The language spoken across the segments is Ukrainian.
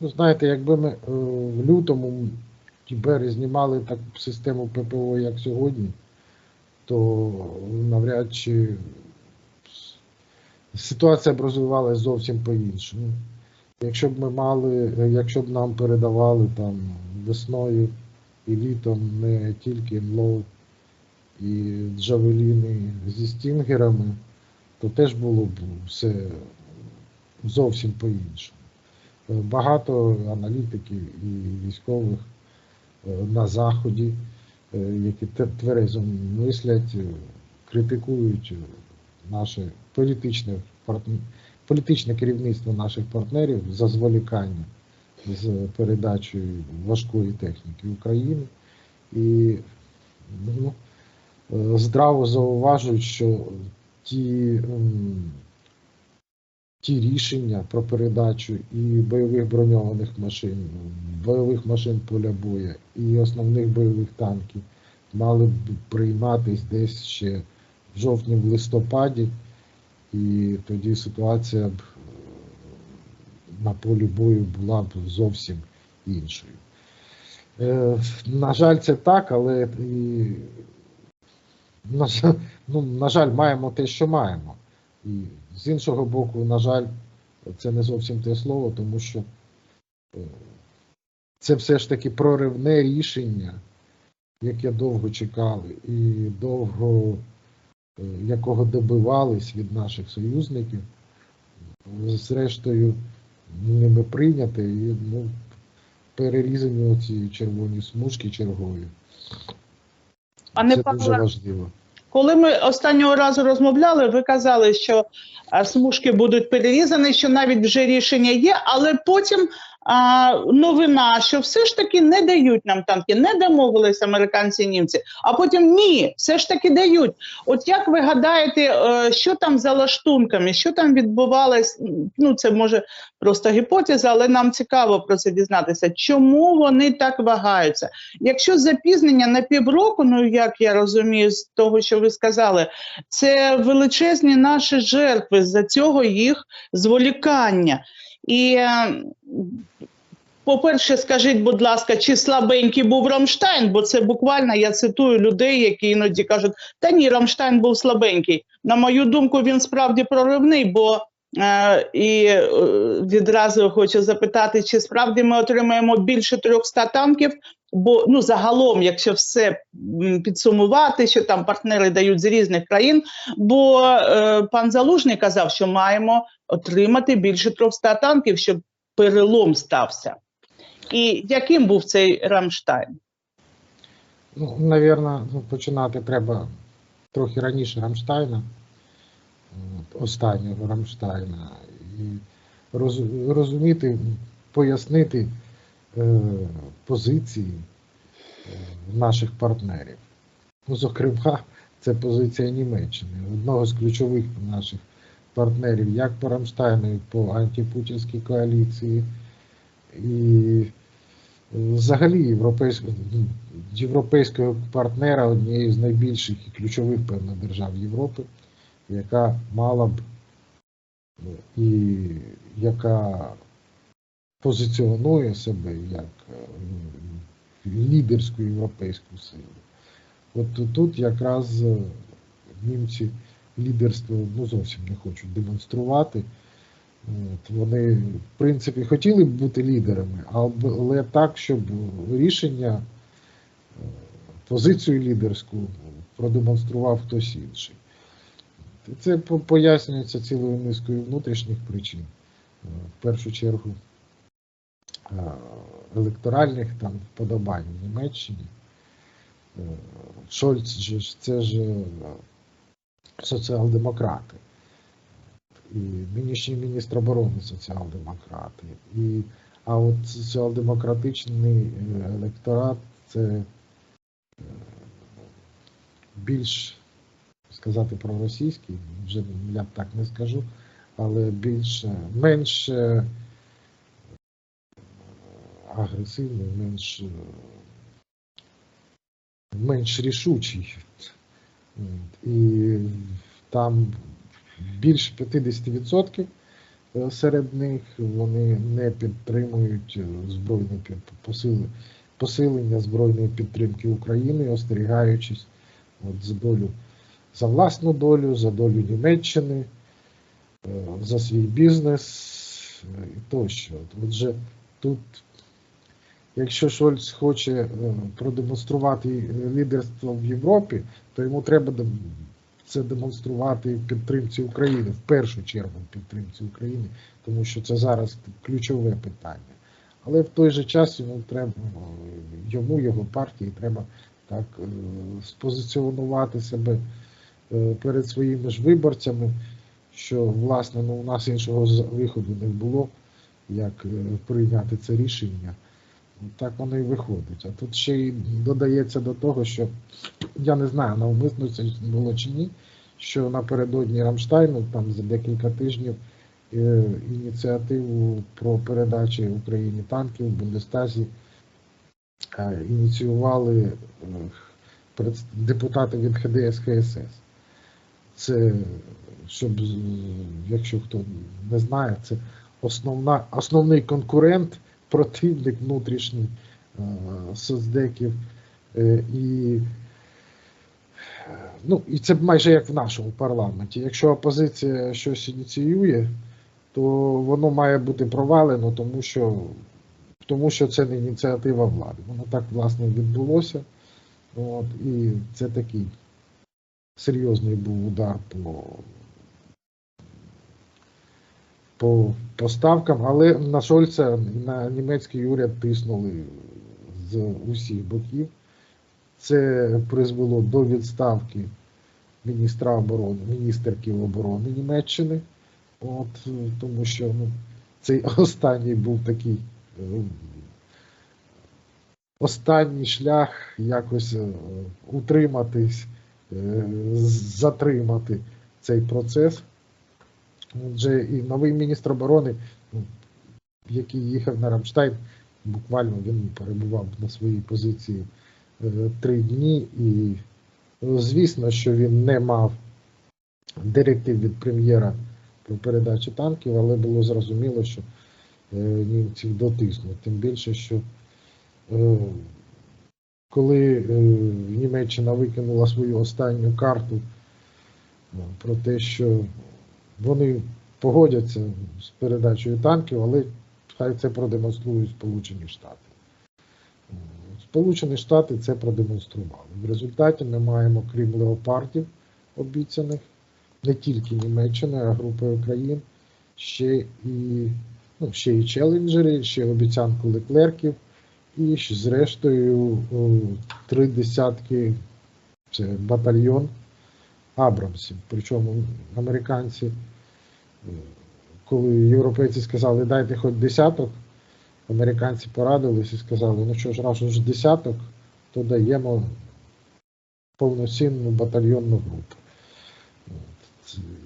Ну, знаєте, якби ми е, в лютому і березні мали таку систему ППО, як сьогодні, то навряд чи ситуація б розвивалася зовсім по-іншому. Якщо б ми мали, якщо б нам передавали там весною і літом не тільки МЛО і джавеліни зі стінгерами, то теж було б все зовсім по-іншому. Е, Багато аналітиків і військових е, на Заході, е, які тверезо мислять, критикують наше політичне, політичне керівництво наших партнерів за зволікання з передачею важкої техніки України. І ну, здраво зауважують, що ті, ті рішення про передачу і бойових броньованих машин, бойових машин поля боя і основних бойових танків мали б прийматись десь ще в жовтні, в листопаді, і тоді ситуація б е, на полі бою була б зовсім іншою. Е, На жаль, це так, але і, на, ну, на жаль, маємо те, що маємо. І з іншого боку, на жаль, це не зовсім те слово, тому що е, це все ж таки проривне рішення, яке довго чекали, і довго е, якого добивались від наших союзників, зрештою ними прийняте і ну, перерізані оці червоні смужки чергові. Пане Це Павле, дуже важливо. Коли ми останнього разу розмовляли, ви казали, що смужки будуть перерізані, що навіть вже рішення є, але потім а, новина, що все ж таки не дають нам танки, не домовились американці і німці, а потім ні, все ж таки дають. От як ви гадаєте, е, що там за лаштунками, що там відбувалось? Ну це може просто гіпотеза, але нам цікаво про це дізнатися. Чому вони так вагаються? Якщо запізнення на півроку, ну як я розумію, з того, що ви сказали, це величезні наші жертви за цього їх зволікання. І, е, по-перше, скажіть, будь ласка, чи слабенький був Рамштайн? Бо це буквально я цитую людей, які іноді кажуть, та ні, Рамштайн був слабенький. На мою думку, він справді проривний, бо е, і е, відразу хочу запитати, чи справді ми отримаємо більше 300 танків, бо ну загалом, якщо все підсумувати, що там партнери дають з різних країн, бо е, пан Залужний казав, що маємо отримати більше 300 танків, щоб перелом стався. І яким був цей Рамштайн? Ну, навірно, ну, починати треба трохи раніше Рамштайна, останнього Рамштайна, і роз, розуміти, пояснити е, позиції е, наших партнерів. Ну, зокрема, це позиція Німеччини, одного з ключових наших партнерів, як по Рамштайну, і по антипутінській коаліції. І Взагалі, європейського, європейського партнера однієї з найбільших і ключових певно держав Європи, яка мала б ну, і яка позиціонує себе як е, лідерську європейську силу. От тут якраз е, німці лідерство ну, зовсім не хочуть демонструвати. Вони, в принципі, хотіли б бути лідерами, але так, щоб рішення, е, позицію лідерську продемонстрував хтось інший. Це пояснюється цілою низкою внутрішніх причин. Е, В першу чергу е, електоральних там вподобань в Німеччині. Шольц це ж соціал-демократи і нинішній міністр оборони соціал-демократи. І, а от соціал-демократичний е, електорат це е, більш сказати проросійський, вже я так не скажу, але більш е, менш агресивний, менш, менш рішучий. І там більше 50% е, серед них, вони не підтримують е, збройне під- посили- посилення збройної підтримки України, остерігаючись от, за долю, за власну долю, за долю Німеччини, е, за свій бізнес і тощо. Отже, тут, якщо Шольц хоче продемонструвати лідерство в Європі, то йому треба це демонструвати в підтримці України, в першу чергу в підтримці України, тому що це зараз ключове питання. Але в той же час йому треба йому, його партії, треба так е, спозиціонувати себе е, перед своїми ж виборцями, що власне ну, у нас іншого виходу не було, як е, прийняти це рішення. Ну, Так воно і виходить. А тут ще й додається до того, що я не знаю, навмисно це було чи ні, що напередодні Рамштайну, там за декілька тижнів, е, ініціативу про передачу Україні танків в Бундестазі е, ініціювали е, депутати від ХДС ХСС. Це, щоб, якщо хто не знає, це основна, основний конкурент, противник внутрішній е, соцдеків. Е, І, ну, і це майже як в нашому парламенті. Якщо опозиція щось ініціює, то воно має бути провалено, тому що, тому що це не ініціатива влади. Воно так, власне, відбулося. От, і це такий серйозний був удар по, по поставкам, але на Шольца і на німецький уряд тиснули з усіх боків. Це призвело до відставки міністра оборони, міністерки оборони Німеччини. От, тому що ну, цей останній був такий е, останній шлях якось е, утриматись, е, затримати цей процес. Отже, і новий міністр оборони, ну, який їхав на Рамштайн, буквально він перебував на своїй позиції е, три дні, і е, звісно, що він не мав директив від прем'єра про передачу танків, але було зрозуміло, що е, німців дотиснуть. Тим більше, що е, коли Німеччина викинула свою останню карту е, про те, що вони погодяться з передачею танків, але хай це продемонструють Сполучені Штати. Сполучені Штати це продемонстрували. В результаті ми маємо, крім леопардів обіцяних, не тільки Німеччини, а групи країн, ще і, ну, ще і челенджери, ще обіцянку леклерків, і зрештою три десятки це батальйон Абрамсів. Причому американці, е, коли європейці сказали, дайте хоч десяток, американці порадились і сказали, ну що ж, раз уж десяток, то даємо повноцінну батальйонну групу.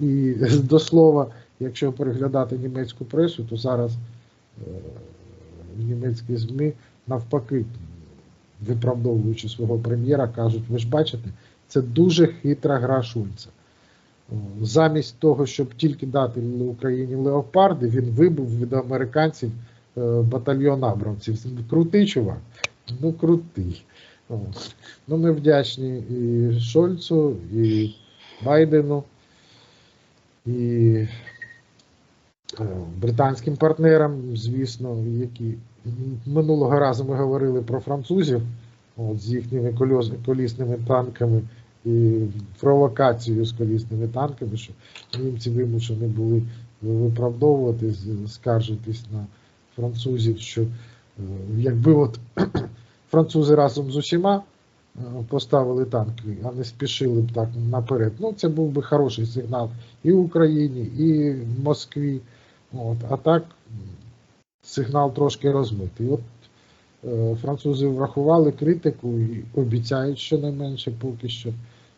І до слова, якщо переглядати німецьку пресу, то зараз е, німецькі ЗМІ навпаки, виправдовуючи свого прем'єра, кажуть, ви ж бачите, це дуже хитра гра Шульца. Замість того, щоб тільки дати Україні леопарди, він вибув від американців е, батальйон абрамців. Крутий чувак. Ну, крутий. Ну, ми вдячні і Шольцу, і Байдену, і е, британським партнерам, звісно, які минулого разу ми говорили про французів от, з їхніми колісними танками провокацію з колісними танками, що німці вимушені були виправдовувати, скаржитись на французів, що е, якби от французи разом з усіма е, поставили танки, а не спішили б так наперед. Ну, це був би хороший сигнал і Україні, і Москві. От, а так сигнал трошки розмитий. От французи врахували критику і обіцяють щонайменше поки що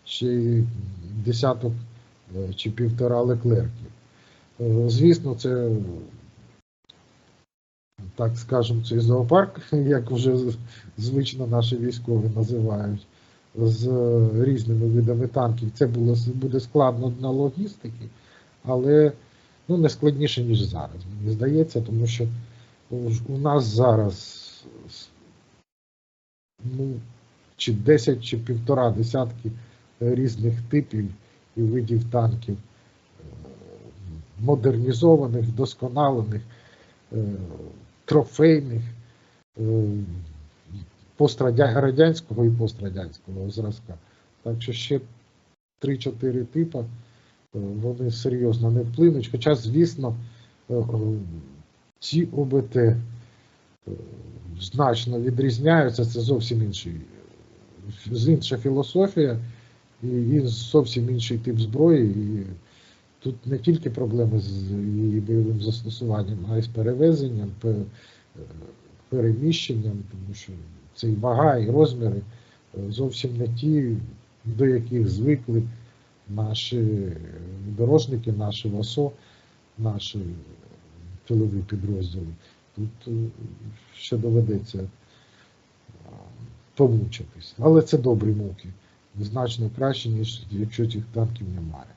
ще й десяток е, чи півтора леклерків. Е, Звісно, це так скажемо, цей зоопарк, як вже звично наші військові називають, з різними видами танків. Це було, буде складно на логістики, але ну, не складніше, ніж зараз, мені здається, тому що у нас зараз ну, чи 10, чи півтора десятки різних типів і видів танків, е, модернізованих, вдосконалених, е, трофейних, е, пострадя- радянського і пострадянського зразка. Так що ще 3-4 типи, вони серйозно не вплинуть. Хоча, звісно, ці ОБТ значно відрізняються, це зовсім інший, інша філософія і, і зовсім інший тип зброї. І тут не тільки проблеми з її бойовим застосуванням, а й з перевезенням, е, переміщенням, тому що це і вага, і розміри е, зовсім не ті, до яких звикли наші дорожники, наші ВАСО, наші тилові підрозділи. Тут е, ще доведеться е, помучитись. Але це добрі муки. Значно краще, ніж якщо цих танків немає.